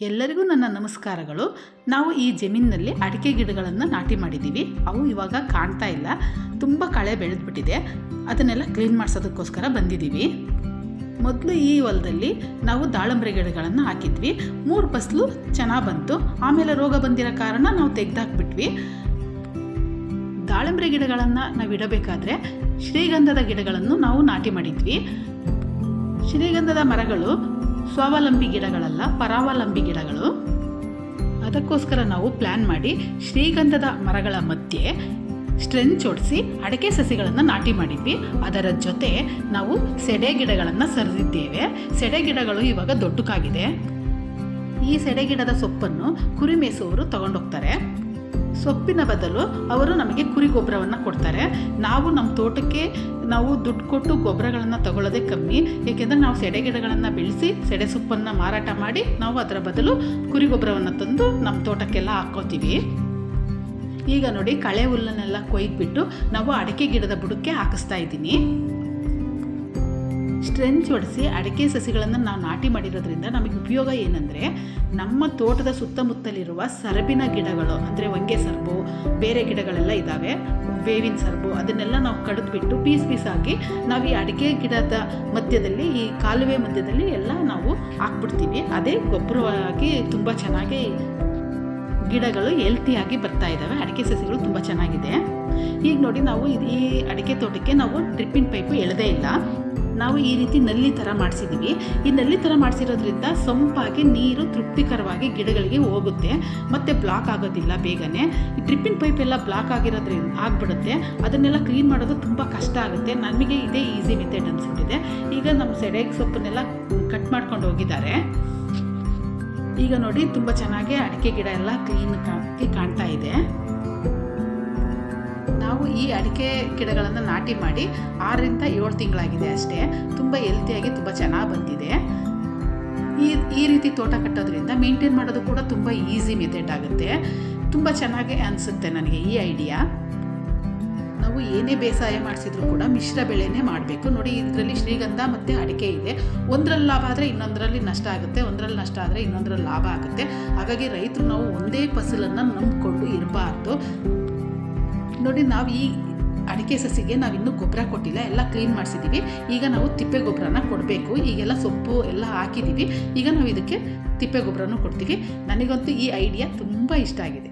ಎಲ್ಲರಿಗೂ ನನ್ನ ನಮಸ್ಕಾರಗಳು. ನಾವು ಈ ಜಮೀನಿನಲ್ಲಿ ಅಡಿಕೆ ಗಿಡಗಳನ್ನು ನಾಟಿ ಮಾಡಿದ್ದೀವಿ. ಅವು ಇವಾಗ ಕಾಣ್ತಾ ಇಲ್ಲ. ತುಂಬ ಕಳೆ ಬೆಳೆದ್ಬಿಟ್ಟಿದೆ. ಅದನ್ನೆಲ್ಲ ಕ್ಲೀನ್ ಮಾಡಿಸೋದಕ್ಕೋಸ್ಕರ ಬಂದಿದ್ದೀವಿ. ಮೊದಲು ಈ ಹೊಲದಲ್ಲಿ ನಾವು ದಾಳಂಬ್ರೆ ಗಿಡಗಳನ್ನು ಹಾಕಿದ್ವಿ. ಮೂರು ಫಸಲು ಚೆನ್ನಾಗಿ ಬಂತು. ಆಮೇಲೆ ರೋಗ ಬಂದಿರೋ ಕಾರಣ ನಾವು ತೆಗೆದಾಕ್ಬಿಟ್ವಿ. ದಾಳಿಂಬೆ ಗಿಡಗಳನ್ನು ನಾವು ಇಡಬೇಕಾದ್ರೆ ಶ್ರೀಗಂಧದ ಗಿಡಗಳನ್ನು ನಾವು ನಾಟಿ ಮಾಡಿದ್ವಿ. ಶ್ರೀಗಂಧದ ಮರಗಳು ಸ್ವಾವಲಂಬಿ ಗಿಡಗಳಲ್ಲ, ಪರಾವಲಂಬಿ ಗಿಡಗಳು. ಅದಕ್ಕೋಸ್ಕರ ನಾವು ಪ್ಲ್ಯಾನ್ ಮಾಡಿ ಶ್ರೀಗಂಧದ ಮರಗಳ ಮಧ್ಯೆ ಸ್ಟ್ರೆಂಚ್ ಒಡಿಸಿ ಅಡಿಕೆ ಸಸಿಗಳನ್ನು ನಾಟಿ ಮಾಡಿದ್ವಿ. ಅದರ ಜೊತೆ ನಾವು ಸೆಡೆ ಗಿಡಗಳನ್ನು ಸರಿದಿದ್ದೇವೆ. ಸೆಡೆ ಗಿಡಗಳು ಇವಾಗ ದೊಡ್ಡಕ್ಕಾಗಿದೆ ಈ ಸೆಡೆ ಗಿಡದ ಸೊಪ್ಪನ್ನು ಕುರಿಮೇಸುವರು ತಗೊಂಡೋಗ್ತಾರೆ. ಸೊಪ್ಪಿನ ಬದಲು ಅವರು ನಮಗೆ ಕುರಿ ಗೊಬ್ಬರವನ್ನು ಕೊಡ್ತಾರೆ. ನಾವು ನಮ್ಮ ತೋಟಕ್ಕೆ ನಾವು ದುಡ್ಡು ಕೊಟ್ಟು ಗೊಬ್ಬರಗಳನ್ನು ತಗೊಳ್ಳೋದೇ ಕಮ್ಮಿ. ಏಕೆಂದರೆ ನಾವು ಸೆಡೆ ಗಿಡಗಳನ್ನು ಬೆಳೆಸಿ, ಸೆಡೆ ಸೊಪ್ಪನ್ನು ಮಾರಾಟ ಮಾಡಿ ನಾವು ಅದರ ಬದಲು ಕುರಿ ಗೊಬ್ಬರವನ್ನು ತಂದು ನಮ್ಮ ತೋಟಕ್ಕೆಲ್ಲ ಹಾಕೋತೀವಿ ಈಗ ನೋಡಿ ಕಳೆ ಹುಲ್ಲನ್ನೆಲ್ಲ ಕೊಯ್ದುಬಿಟ್ಟು ನಾವು ಅಡಿಕೆ ಗಿಡದ ಬುಡಕ್ಕೆ ಹಾಕಿಸ್ತಾ ಇದ್ದೀನಿ. ಸ್ಟ್ರೆಂಚ್ ಹೊಡೆಸಿ ಅಡಿಕೆ ಸಸಿಗಳನ್ನು ನಾವು ನಾಟಿ ಮಾಡಿರೋದ್ರಿಂದ ನಮಗೆ ಉಪಯೋಗ ಏನಂದರೆ ನಮ್ಮ ತೋಟದ ಸುತ್ತಮುತ್ತಲಿರುವ ಸರಬಿನ ಗಿಡಗಳು, ಅಂದರೆ ಒಂಗೆ ಸರ್ಬು, ಬೇರೆ ಗಿಡಗಳೆಲ್ಲ ಇದ್ದಾವೆ ಬೇವಿನ ಸರ್ಬು ಅದನ್ನೆಲ್ಲ ನಾವು ಕಡಿದ್ಬಿಟ್ಟು ಪೀಸ್ ಪೀಸ್ ಹಾಕಿ ನಾವು ಈ ಅಡಿಕೆ ಗಿಡದ ಮಧ್ಯದಲ್ಲಿ, ಈ ಕಾಲುವೆ ಮಧ್ಯದಲ್ಲಿ ಎಲ್ಲ ನಾವು ಹಾಕ್ಬಿಡ್ತೀವಿ. ಅದೇ ಗೊಬ್ಬರವಾಗಿ ತುಂಬ ಚೆನ್ನಾಗಿ ಗಿಡಗಳು ಹೆಲ್ತಿಯಾಗಿ ಬರ್ತಾ ಇದ್ದಾವೆ ಅಡಿಕೆ ಸಸಿಗಳು ತುಂಬ ಚೆನ್ನಾಗಿದೆ. ಈಗ ನೋಡಿ ನಾವು ಈ ಅಡಿಕೆ ತೋಟಕ್ಕೆ ನಾವು ಡ್ರಿಪ್ಪಿನ ಪೈಪು ಎಳೆದೇ ಇಲ್ಲ. ನಾವು ಈ ರೀತಿ ನಲ್ಲಿ ಥರ ಮಾಡಿಸಿದ್ದೀವಿ ಈ ನಲ್ಲಿ ಥರ ಮಾಡಿಸಿರೋದ್ರಿಂದ ಸೊಂಪಾಗಿ ನೀರು ತೃಪ್ತಿಕರವಾಗಿ ಗಿಡಗಳಿಗೆ ಹೋಗುತ್ತೆ. ಮತ್ತು ಬ್ಲಾಕ್ ಆಗೋದಿಲ್ಲ ಬೇಗನೆ. ಈ ಡ್ರಿಪ್ಪಿನ ಪೈಪ್ ಎಲ್ಲ ಬ್ಲಾಕ್ ಆಗಿರೋದ್ರಿಂದ ಆಗಿಬಿಡುತ್ತೆ. ಅದನ್ನೆಲ್ಲ ಕ್ಲೀನ್ ಮಾಡೋದು ತುಂಬ ಕಷ್ಟ ಆಗುತ್ತೆ. ನಮಗೆ ಇದೇ ಈಸಿ ಮೆಥಡ್ ಅನಿಸುತ್ತಿದೆ ಈಗ ನಮ್ಮ ಸೆಡೆಗೆ ಸೊಪ್ಪನ್ನೆಲ್ಲ ಕಟ್ ಮಾಡ್ಕೊಂಡು ಹೋಗಿದ್ದಾರೆ. ಈಗ ನೋಡಿ ತುಂಬ ಚೆನ್ನಾಗಿ ಅಡಿಕೆ ಗಿಡ ಎಲ್ಲ ಕ್ಲೀನ್ ಕಾಣ್ತಾ ಇದೆ. ನಾವು ಈ ಅಡಿಕೆ ಗಿಡಗಳನ್ನು ನಾಟಿ ಮಾಡಿ ಆರರಿಂದ ಏಳು ತಿಂಗಳಾಗಿದೆ ಅಷ್ಟೇ. ತುಂಬ ಹೆಲ್ತಿಯಾಗಿ ತುಂಬ ಚೆನ್ನಾಗಿ ಬಂದಿದೆ. ಈ ಈ ರೀತಿ ತೋಟ ಕಟ್ಟೋದ್ರಿಂದ ಮೇಂಟೈನ್ ಮಾಡೋದು ಕೂಡ ತುಂಬ ಈಸಿ ಮೆಥಡ್ ಆಗುತ್ತೆ. ತುಂಬ ಚೆನ್ನಾಗಿ ಅನಿಸುತ್ತೆ ನನಗೆ ಈ ಐಡಿಯಾ ನಾವು ಏನೇ ಬೇಸಾಯ ಮಾಡಿಸಿದ್ರು ಕೂಡ ಮಿಶ್ರ ಬೆಳೆನೇ ಮಾಡಬೇಕು. ನೋಡಿ, ಇದರಲ್ಲಿ ಶ್ರೀಗಂಧ ಮತ್ತು ಅಡಿಕೆ ಇದೆ. ಒಂದರಲ್ಲಿ ಲಾಭ ಆದರೆ ಇನ್ನೊಂದರಲ್ಲಿ ನಷ್ಟ ಆಗುತ್ತೆ. ಒಂದರಲ್ಲಿ ನಷ್ಟ ಆದರೆ ಇನ್ನೊಂದರಲ್ಲಿ ಲಾಭ ಆಗುತ್ತೆ. ಹಾಗಾಗಿ ರೈತರು ನಾವು ಒಂದೇ ಫಸಲನ್ನು ನಂಬಿಕೊಂಡು ಇರಬಾರ್ದು. ನೋಡಿ, ನಾವು ಈ ಅಡಿಕೆ ಸಸಿಗೆ ನಾವು ಇನ್ನೂ ಗೊಬ್ಬರ ಕೊಟ್ಟಿಲ್ಲ, ಎಲ್ಲ ಕ್ಲೀನ್ ಮಾಡಿಸಿದ್ದೀವಿ ಈಗ ನಾವು ತಿಪ್ಪೆ ಗೊಬ್ಬರನ ಕೊಡಬೇಕು. ಈಗೆಲ್ಲ ಸೊಪ್ಪು ಎಲ್ಲ ಹಾಕಿದ್ದೀವಿ ಈಗ ನಾವು ಇದಕ್ಕೆ ತಿಪ್ಪೆ ಗೊಬ್ಬರನೂ ಕೊಡ್ತೀವಿ. ನನಗಂತೂ ಈ ಐಡಿಯಾ ತುಂಬ ಇಷ್ಟ ಆಗಿದೆ.